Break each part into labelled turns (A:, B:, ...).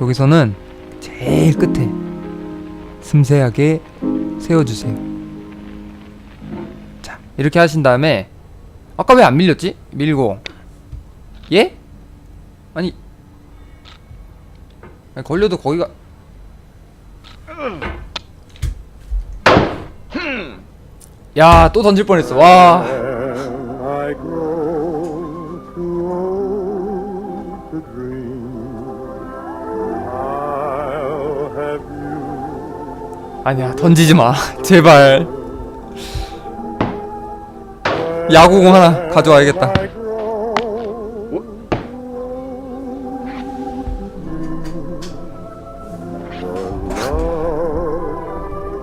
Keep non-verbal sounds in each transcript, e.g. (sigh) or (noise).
A: 여기서는 제일 끝에 섬세하게 세워주세요. 자, 이렇게 하신 다음에 아까 왜 안 밀렸지? 밀고 예? 아니, 아니 걸려도 거기가 야 또 던질 뻔했어 와 아니야 던지지 마. (laughs) 제발. 야구공 하나 가져와야겠다.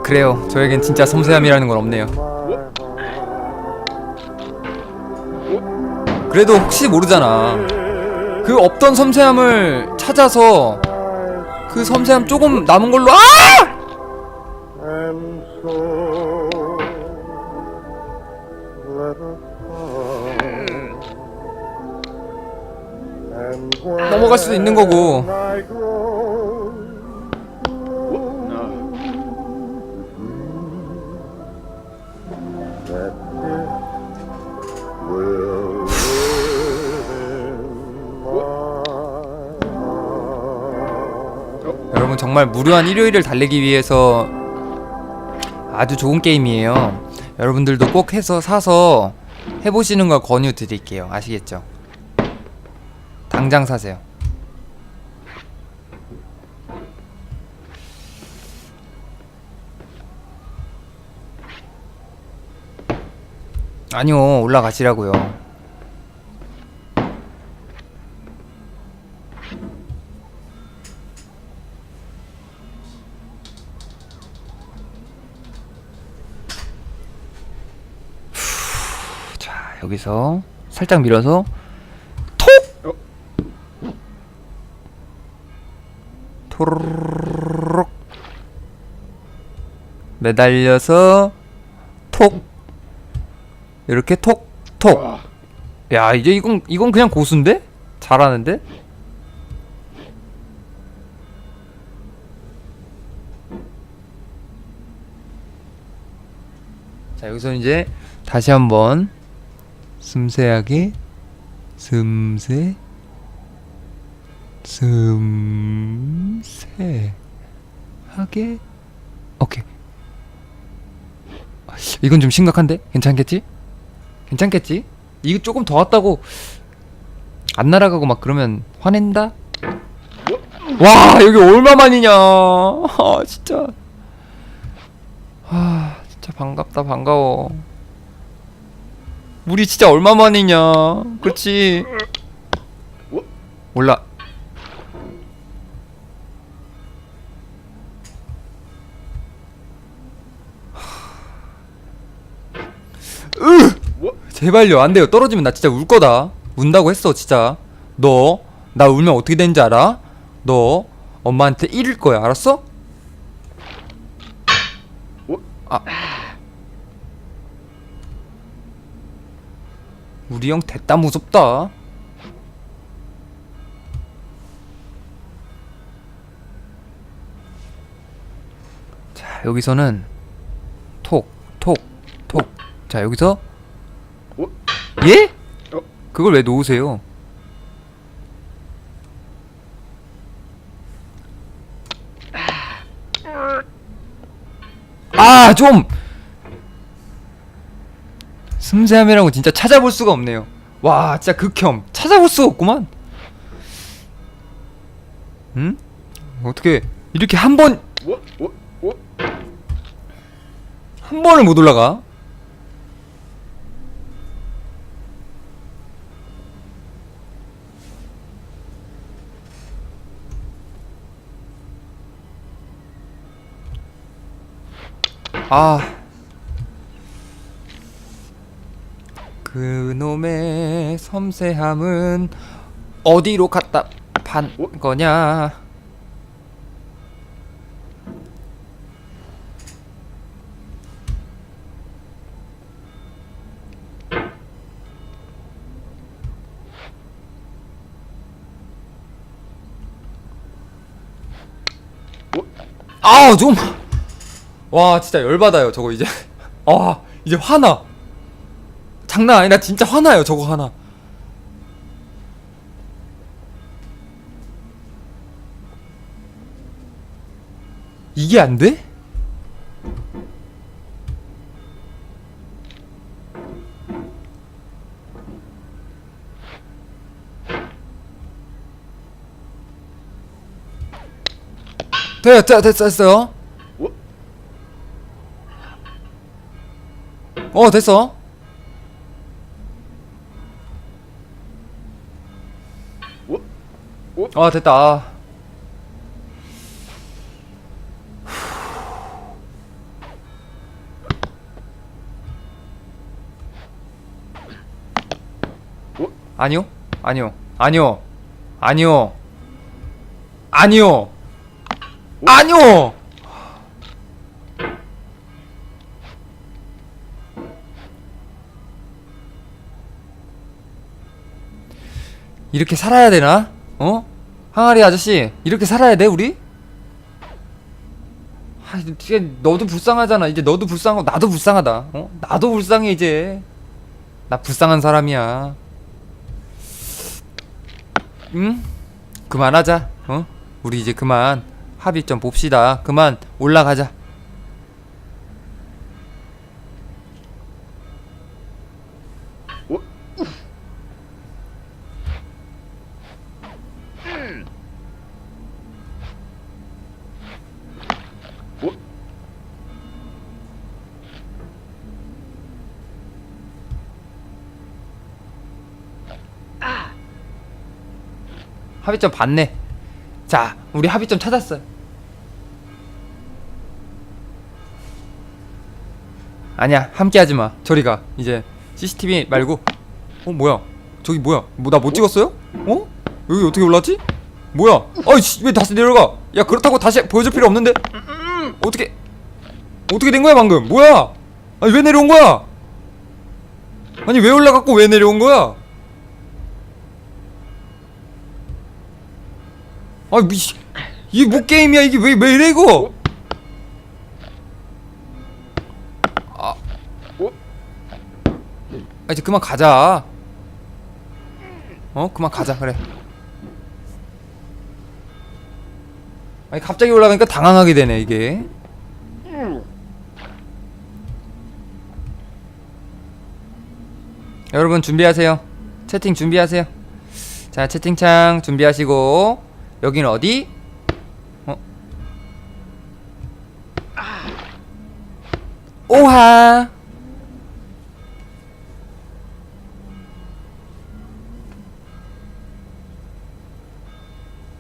A: 그래요. 저에겐 진짜 섬세함이라는 건 없네요. 그래도 혹시 모르잖아. 그 없던 섬세함을 찾아서 그 섬세함 조금 남은 걸로 아! 넘어갈 수도 있는 거고. 여러분 정말 무료한 일요일을 달래기 위해서 아주 좋은 게임이에요 여러분들도 꼭 해서 사서 해보시는 걸 권유 드릴게요 아시겠죠? 당장 사세요. 아니요 올라가시라고요. 자 여기서 살짝 밀어서 토르륵 매달려서 톡 이렇게 톡톡 야 이제 이건 이건 그냥 고수인데 잘하는데 자 여기서 이제 다시 한번 섬세하게 섬세 섬 세하게? 오케이. 이건 좀 심각한데? 괜찮겠지? 괜찮겠지? 이거 조금 더 왔다고 안 날아가고 막 그러면 화낸다? 와 여기 얼마만이냐? 아 진짜. 아 진짜 반갑다 반가워. 우리 진짜 얼마만이냐? 그렇지. 몰라 으! 제발요 안 돼요 떨어지면 나 진짜 울 거다 운다고 했어 진짜 너 나 울면 어떻게 되는지 알아? 너 엄마한테 이를 거야 알았어? 아 우리 형 됐다 무섭다 자 여기서는 자 여기서 예? 그걸 왜 놓으세요? 아, 좀 섬세함이라고 진짜 찾아볼 수가 없네요. 와, 진짜 극혐. 찾아볼 수가 없구만. 응? 어떻게 이렇게 한 번, 한 번을 못 올라가? 아. 그놈의 섬세함은 어디로 갖다 판 거냐? 아우 좀. 와 진짜 열받아요 저거 이제. (laughs) 아 이제 화나. 장난 아니다 진짜 화나요 저거 하나. 이게 안 돼? 돼, 돼, 됐어, 됐어요. 어, 됐어. 어, 됐다. 아. 아니요, 아니요, 아니요, 아니요, 아니요, 아니요. 이렇게 살아야 되나? 어? 항아리 아저씨 이렇게 살아야 돼 우리? 아 이제 너도 불쌍하잖아 이제 너도 불쌍하고 나도 불쌍하다 어? 나도 불쌍해 이제 나 불쌍한 사람이야 응? 그만하자 어? 우리 이제 그만 합의 좀 봅시다 그만 올라가자 합의점 봤네. 자, 우리 합의점 찾았어요. 아니야, 함께 하지 마. 저리 가. 이제 CCTV 말고. 어, 뭐야? 저기 뭐야? 뭐 나 못 찍었어요? 어? 여기 어떻게 올랐지? 뭐야? 어이씨, 왜 다시 내려가? 야, 그렇다고 다시 보여줄 필요 없는데. 어떻게 어떻게 된 거야, 방금? 뭐야? 아니, 왜 내려온 거야? 아니, 왜 올라갔고 왜 내려온 거야? 아, 미씨. 이게 뭐 게임이야? 이게 왜, 왜 이래, 이거? 아. 아, 이제 그만 가자. 어? 그만 가자, 그래. 아니, 갑자기 올라가니까 당황하게 되네, 이게. 여러분, 준비하세요. 채팅 준비하세요. 자, 채팅창 준비하시고. 여기는 어디? 어? 오하.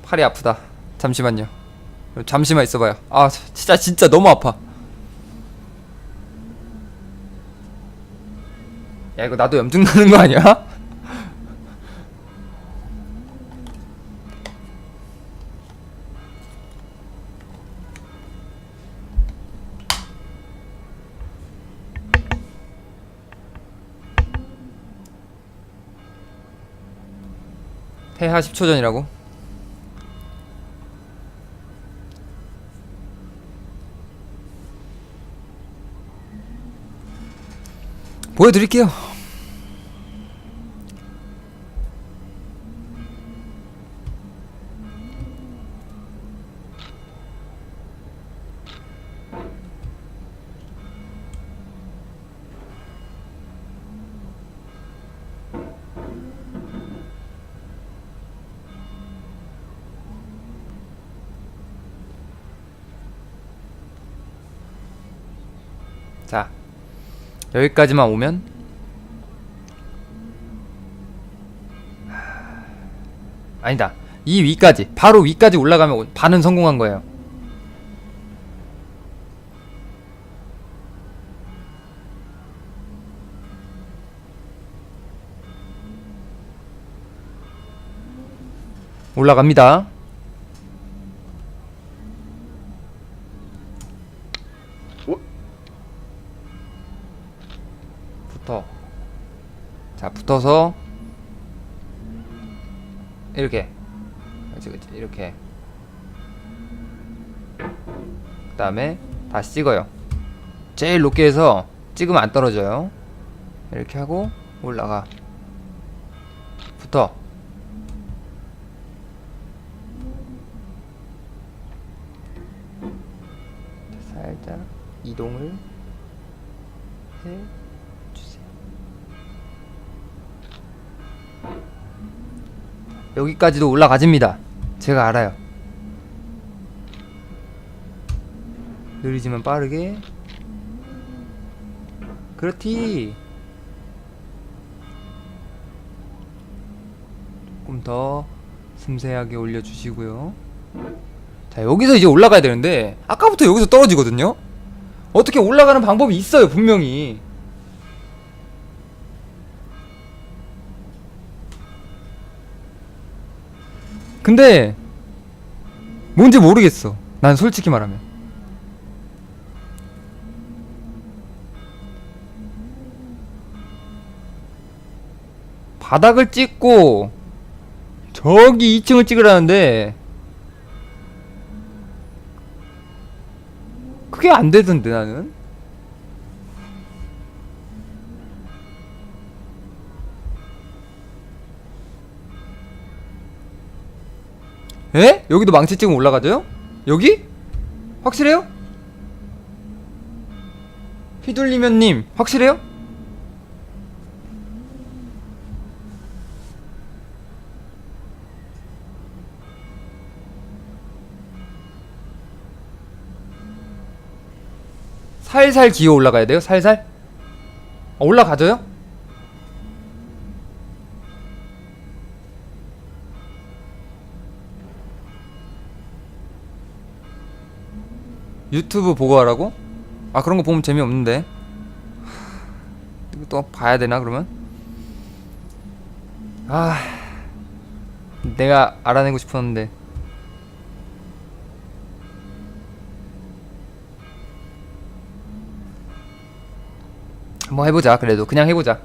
A: 팔이 아프다. 잠시만요. 잠시만 있어봐요. 아, 진짜 진짜 너무 아파. 야, 이거 나도 염증 나는 거 아니야? 태하 10초 전이라고? 보여드릴게요. 자, 여기까지만 오면 아니다. 이 위까지 바로 위까지 올라가면 반은 성공한 거예요. 올라갑니다. 자, 붙어서 이렇게. 그렇지, 그렇지. 이렇게. 그 다음에 다시 찍어요 제일 높게 해서 찍으면 안 떨어져요 이렇게 하고 올라가 붙어 살짝 이동을 해 여기까지도 올라가집니다. 제가 알아요. 느리지만 빠르게. 그렇지. 조금 더 섬세하게 올려주시고요. 자 여기서 이제 올라가야 되는데 아까부터 여기서 떨어지거든요 어떻게 올라가는 방법이 있어요 분명히 근데 뭔지 모르겠어. 난 솔직히 말하면. 바닥을 찍고 저기 2층을 찍으라는데 그게 안 되던데 나는 에? 여기도 망치 찍으면 올라가져요? 여기? 확실해요? 휘둘리면님 확실해요? 살살 기어 올라가야 돼요? 살살? 어, 올라가져요? 유튜브 보고 하라고? 아 그런 거 보면 재미없는데 이거 또 봐야 되나 그러면? 아 내가 알아내고 싶었는데 한번 해보자 그래도 그냥 해보자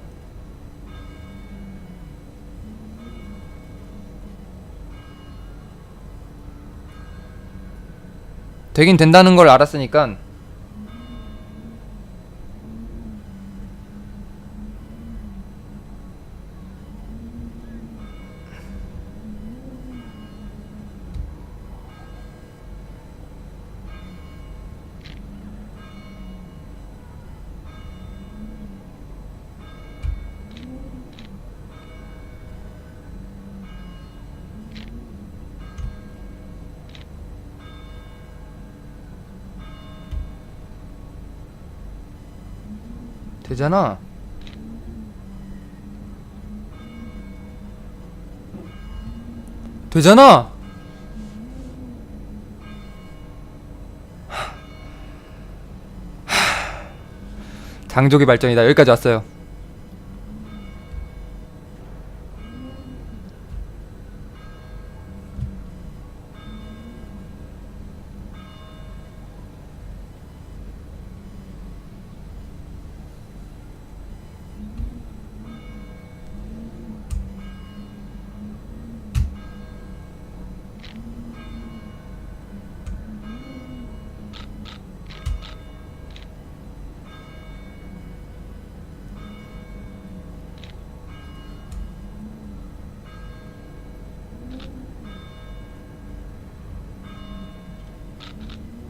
A: 되긴 된다는 걸 알았으니까 되잖아. 되잖아. 장족의 발전이다. 여기까지 왔어요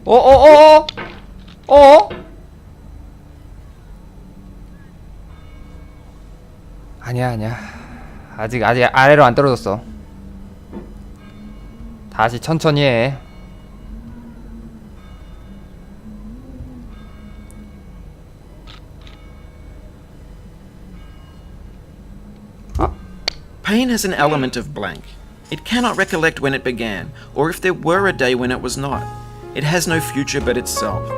A: 어어어 어 어? 아니야 아니야 아직 아직 아래로 안 떨어졌어 다시 천천히 해
B: Pain has an element of blank. It cannot recollect when it began, or if there were a day when it was not. It has no future but itself.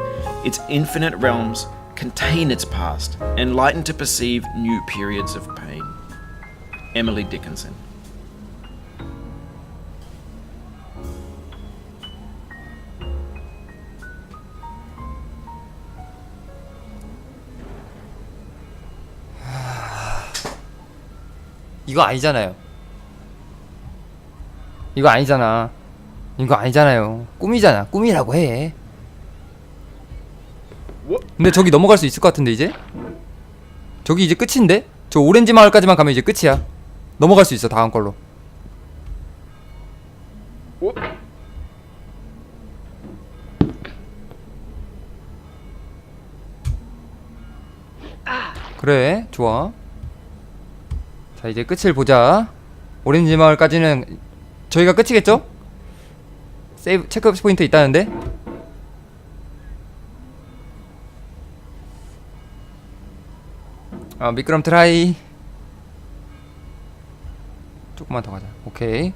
B: Its infinite realms contain its past, enlightened to perceive new periods of pain. Emily Dickinson. (sighs)
A: 이거 아니잖아요 이거 아니잖아 이거 아니잖아요. 꿈이잖아. 꿈이라고 해. 근데 저기 넘어갈 수 있을 것 같은데 이제? 저기 이제 끝인데? 저 오렌지 마을까지만 가면 이제 끝이야. 넘어갈 수 있어 다음 걸로. 그래 좋아. 자 이제 끝을 보자. 오렌지 마을까지는 저희가 끝이겠죠? 세이브 체크 포인트 있다는데? 아 미끄럼 트라이. 조금만 더 가자. 오케이.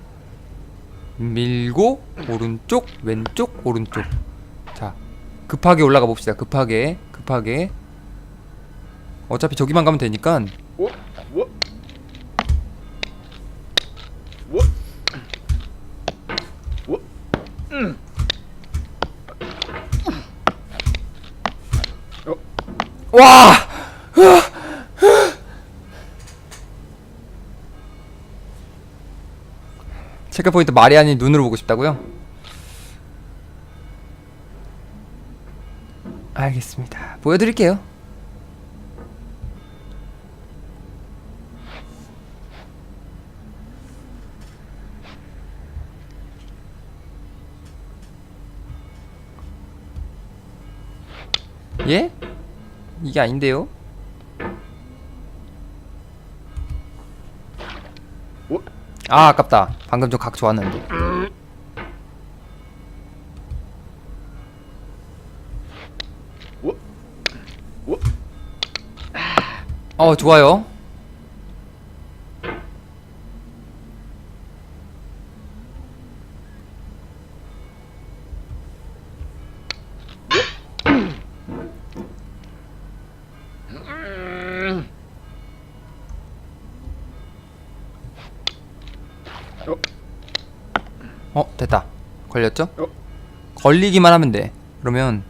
A: 밀고 오른쪽 왼쪽 오른쪽. 자 급하게 올라가 봅시다. 급하게 급하게. 어차피 저기만 가면 되니까 와 체크 포인트 말이 아닌 눈으로 보고 싶다고요? 알겠습니다. 보여드릴게요. 이게 아닌데요? 아 아깝다. 방금 좀 각 좋았는데. 어 좋아요. 걸렸죠?
C: 어?
A: 걸리기만 하면 돼. 그러면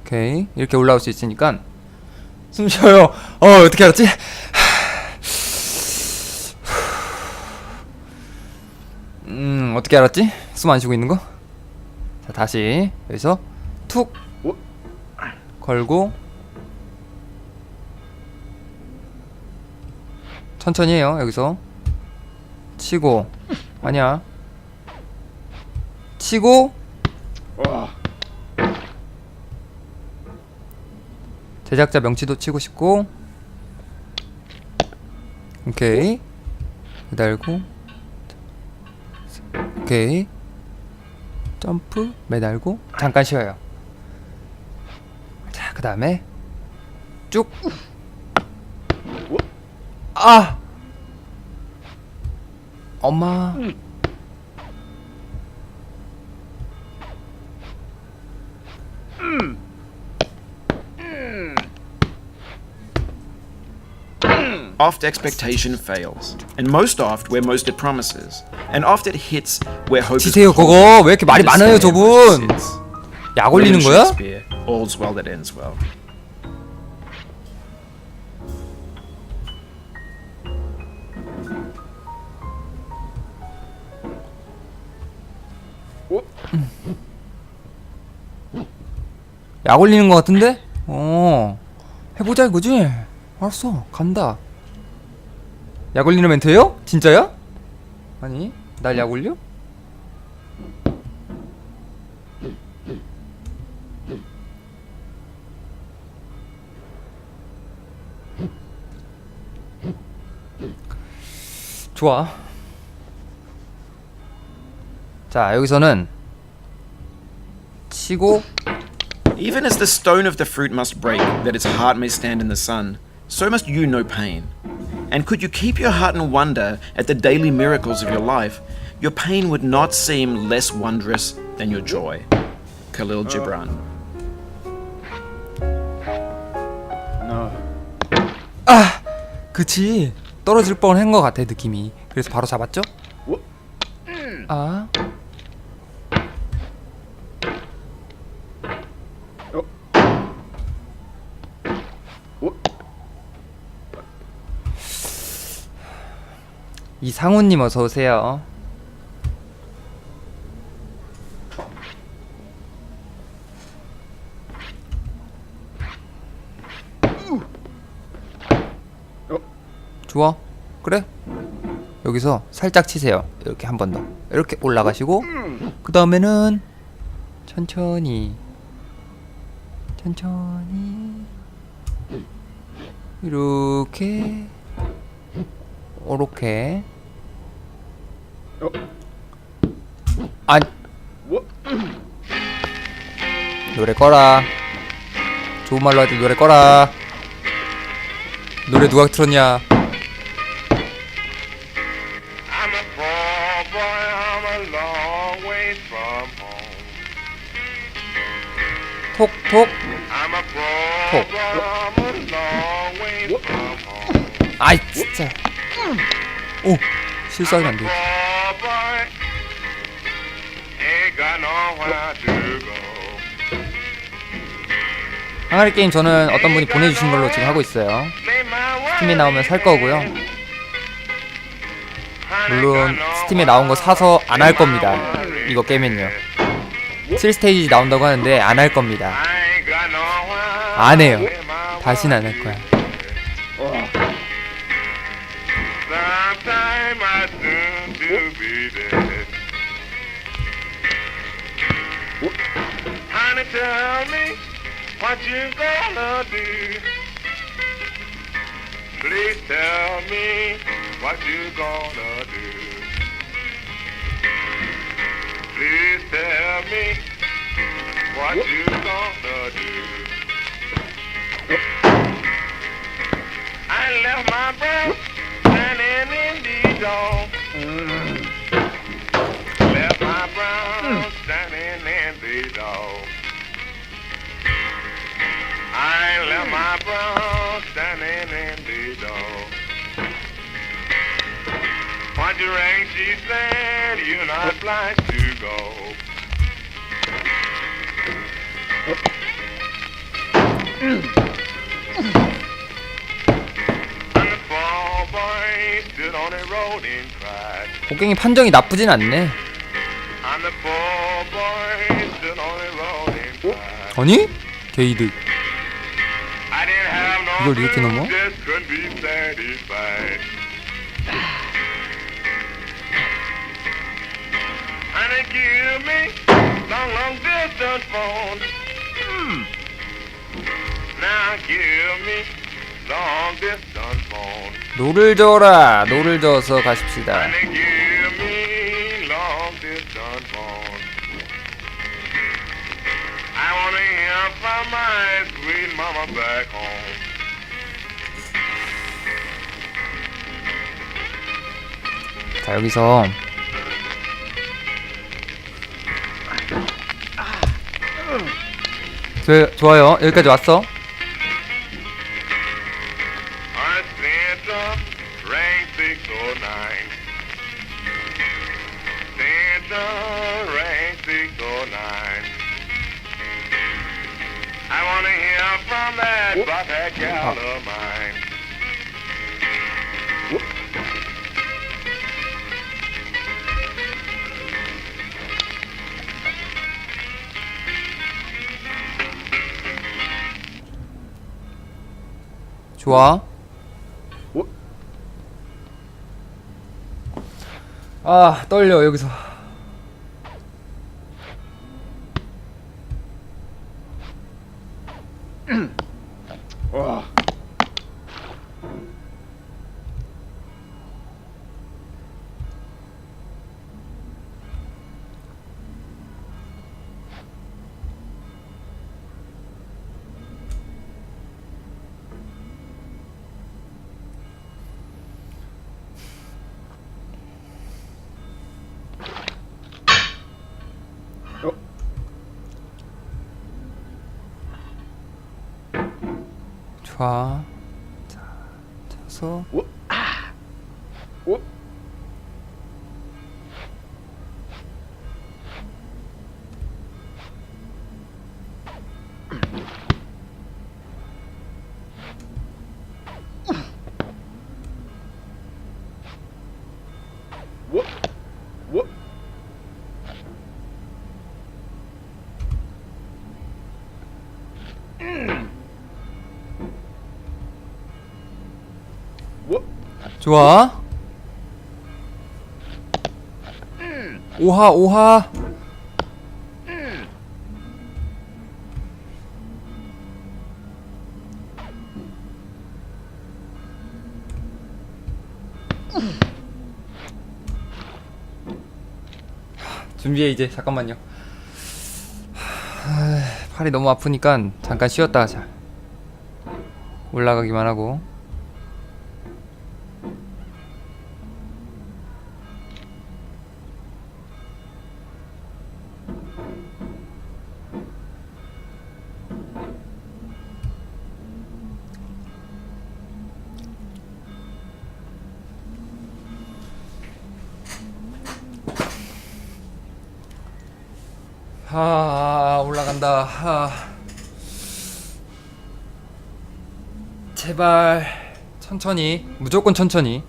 A: 오케이 이렇게 올라올 수 있으니까 숨 쉬어요. 어 어떻게 알았지? 음 어떻게 알았지? 숨 안 쉬고 있는 거? 자 다시 여기서 툭
C: 어?
A: 걸고 천천히 해요 여기서 치고. 아니야. 치고.
C: 와.
A: 제작자 명치도 치고 싶고. 오케이. 매달고. 오케이. 점프. 매달고. 잠깐 쉬어요. 자 그 다음에 쭉. 아! 엄마
B: Oft expectation fails, and most oft where most it promises, and oft it hits where hope is
A: 치세요
B: pulled.
A: 그거 왜 이렇게 말이 많아요
B: Despair
A: 저분
B: persists.
A: 약
B: William
A: 올리는 거야?
B: Shakespeare, All's well that ends well.
A: 약 올리는 거 같은데? 어 해보자 이거지? 알았어 간다 약 올리는 멘트예요? 진짜야? 아니 날 약 올려? 좋아 자 여기서는 치고
B: Even as the stone of the fruit must break, that its heart may stand in the sun, so must you know pain. And could you keep your heart in wonder at the daily miracles of your life, your pain would not seem less wondrous than your joy. Khalil Gibran.
C: 나.
A: 그치 떨어질 뻔한 것 같아 느낌이 그래서 바로 잡았죠?
C: 어?
A: 아 이상훈님 어서 오세요. 좋아. 그래. 여기서 살짝 치세요. 이렇게 한 번 더. 이렇게 올라가시고 그 다음에는 천천히 천천히 이렇게 이렇게
C: 어?
A: 아
C: 뭐?
A: 노래 꺼라 좋은 말로 할 때 노래 꺼라 노래 누가 틀었냐
D: I'm a poor boy, I'm a long way from home.
A: 톡톡
D: I'm a poor
A: Oh.
D: boy, I'm a long way
C: What?
D: from home.
A: 아이 진짜 오 실수하면 안돼 항아리 게임 저는 어떤 분이 보내주신 걸로 지금 하고 있어요. 스팀에 나오면 살 거고요. 물론 스팀에 나온 거 사서 안 할 겁니다. 이거 깨면요. 7스테이지 나온다고 하는데 안 할 겁니다. 안 해요. 다시는 안할 거야
C: 와.
D: Sometime I soon to be dead. Honey, tell me what you gonna do. Please tell me what you gonna do. Please tell me what you gonna do. I left my breath standing in the door. I left my brown standing in the door. Rang, she said, you're not obliged to go.
A: 곡괭이 판정이 나쁘진 않네. 아니? 게이드 이걸 이렇게 넘어?
D: just couldn't be satisfied. And they give me long, long distance phone. Hmm. Now give me long distance phone.
A: 노를 저어라 노를 저어서 가십시다
D: And they give me long distance phone. I wanna hear from my sweet mama back home.
A: 자 여기서. 저, 좋아요. 여기까지 왔어.
D: I sent
A: 좋아
C: 뭐?
A: 아 떨려 여기서 자 쳐서
C: 뭐?
A: 좋아. 오하 오하. 준비해 이제 잠깐만요. 하, 팔이 너무 아프니까 잠깐 쉬었다 하자. 올라가기만 하고. 제발 천천히 무조건 천천히.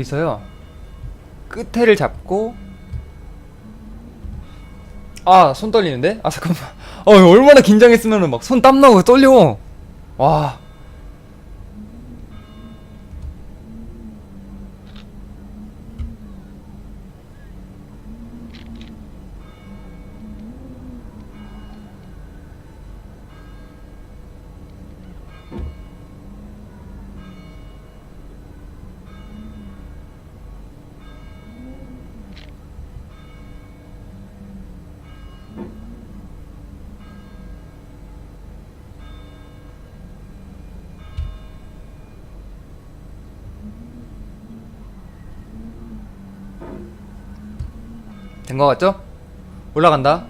A: 여기서요. 끝에를 잡고 아 손 떨리는데? 아 잠깐만. 어 얼마나 긴장했으면은 막 손 땀 나고 떨려. 와 된거 같죠? 올라간다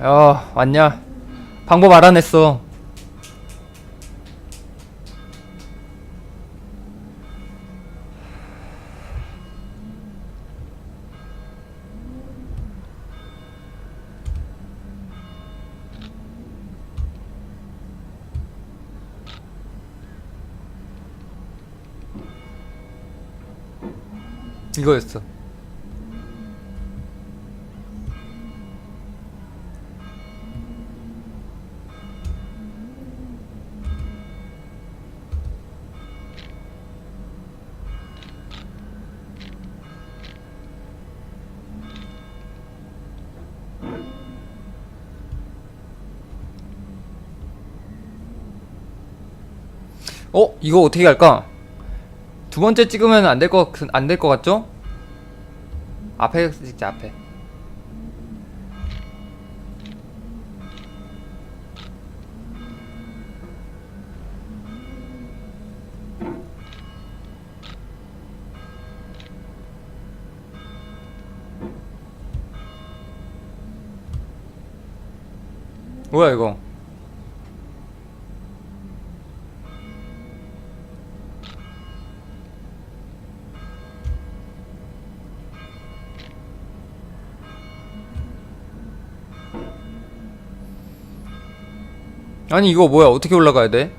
A: 야 왔냐? 방법 알아냈어. 이거였어 이거 어떻게 할까? 두 번째 찍으면 안될 거, 안될거 같죠? 앞에 찍자, 앞에. 뭐야, 이거? 아니, 이거 뭐야? 어떻게 올라가야 돼?